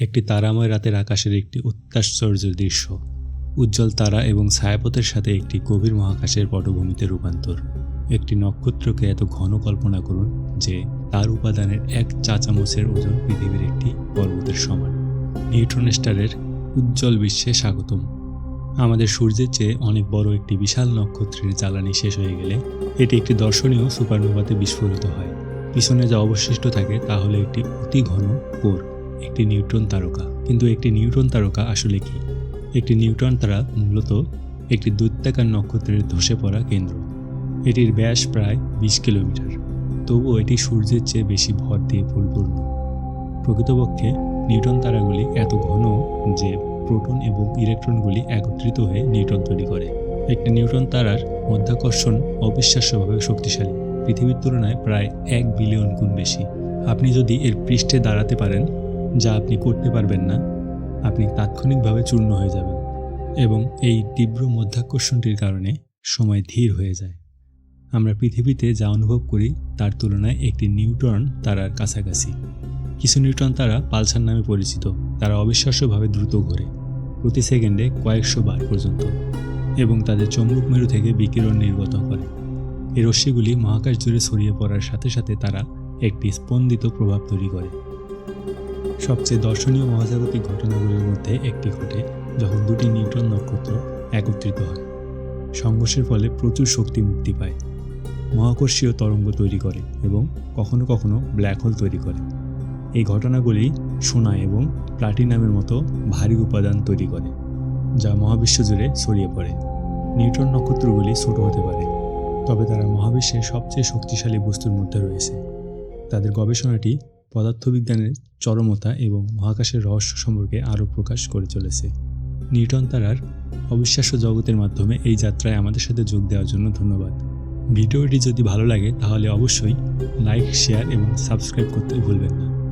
একটি তারাময় রাতের আকাশের একটি অত্যাশ্চর্য দৃশ্য, উজ্জ্বল তারা এবং ছায়াপথের সাথে একটি গভীর মহাকাশের পটভূমিতে রূপান্তর। একটি নক্ষত্রকে এত ঘন কল্পনা করুন যে তার উপাদানের এক চা চামচের ওজন পৃথিবীর একটি পর্বতের সমান। নিউট্রন স্টারের উজ্জ্বল বিশ্বে স্বাগতম। আমাদের সূর্যের চেয়ে অনেক বড় একটি বিশাল নক্ষত্রের জ্বালানি শেষ হয়ে গেলে এটি একটি দর্শনীয় সুপারনোভাতে বিস্ফোরিত হয়। পিছনে যা অবশিষ্ট থাকে তা হলো একটি অতি ঘন কোর। একটি নিউট্রন তারকা। কিন্তু একটি নিউট্রন তারকা আসলে কি? একটি নিউট্রন তারা মূলত একটি দৈত্যাকার নক্ষত্রের ধসে পড়া কেন্দ্র। এটির ব্যাস প্রায় বিশ কিলোমিটার। তবুও এটি সূর্যের চেয়ে বেশি ভর দিয়ে পরিপূর্ণ। প্রকৃতপক্ষে নিউট্রন তারাগুলি এত ঘন যে প্রোটন এবং ইলেকট্রনগুলি একত্রিত হয়ে নিউট্রন তৈরি করে। একটি নিউট্রন তারার মধ্যাকর্ষণ অবিশ্বাস্যভাবে শক্তিশালী। পৃথিবীর তুলনায় প্রায় এক বিলিয়ন গুণ বেশি। আপনি যদি এর পৃষ্ঠে দাঁড়াতে পারেন যা আপনি করতে পারবেন না, আপনি তাৎক্ষণিকভাবে চূর্ণ হয়ে যাবেন এবং এই তীব্র মধ্যাকর্ষণটির কারণে সময় ধীর হয়ে যায়। আমরা পৃথিবীতে যা অনুভব করি তার তুলনায় একটি নিউট্রন তারার কাছাকাছি। কিছু নিউট্রন তারা পালসার নামে পরিচিত, তারা অবিশ্বাস্যভাবে দ্রুত ঘোরে, প্রতি সেকেন্ডে কয়েকশো বার পর্যন্ত এবং তাদের চৌম্বক মেরু থেকে বিকিরণ নির্গত করে। এই রশ্মিগুলি মহাকাশ জুড়ে ছড়িয়ে পড়ার সাথে সাথে তারা একটি স্পন্দিত প্রভাব তৈরি করে। সবচেয়ে দর্শনীয় মহাজাগতিক ঘটনাগুলির মধ্যে একটি ঘটে যখন দুটি নিউট্রন নক্ষত্র একত্রিত হয়। সংঘর্ষের ফলে প্রচুর শক্তি মুক্তি পায়। মহাকর্ষীয় তরঙ্গ তৈরি করে এবং কখনো কখনো ব্ল্যাক হোল তৈরি করে। এই ঘটনাগুলি সোনা এবং প্লাটিনামের মতো ভারী উপাদান তৈরি করে, যা মহাবিশ্ব জুড়ে ছড়িয়ে পড়ে। নিউট্রন নক্ষত্রগুলি ছোট হতে পারে, তবে তারা মহাবিশ্বের সবচেয়ে শক্তিশালী বস্তুর মধ্যে রয়েছে। তাদের গবেষণাটি পদার্থবিজ্ঞানের চরমতা এবং মহাকাশের রহস্য সম্পর্কে আরও প্রকাশ করে চলেছে। নিউটন তারার অবিশ্বাস্য জগতের মাধ্যমে এই যাত্রায় আমাদের সাথে যোগ দেওয়ার জন্য ধন্যবাদ। ভিডিওটি যদি ভালো লাগে, তাহলে অবশ্যই লাইক, শেয়ার এবং সাবস্ক্রাইব করতে ভুলবেন না।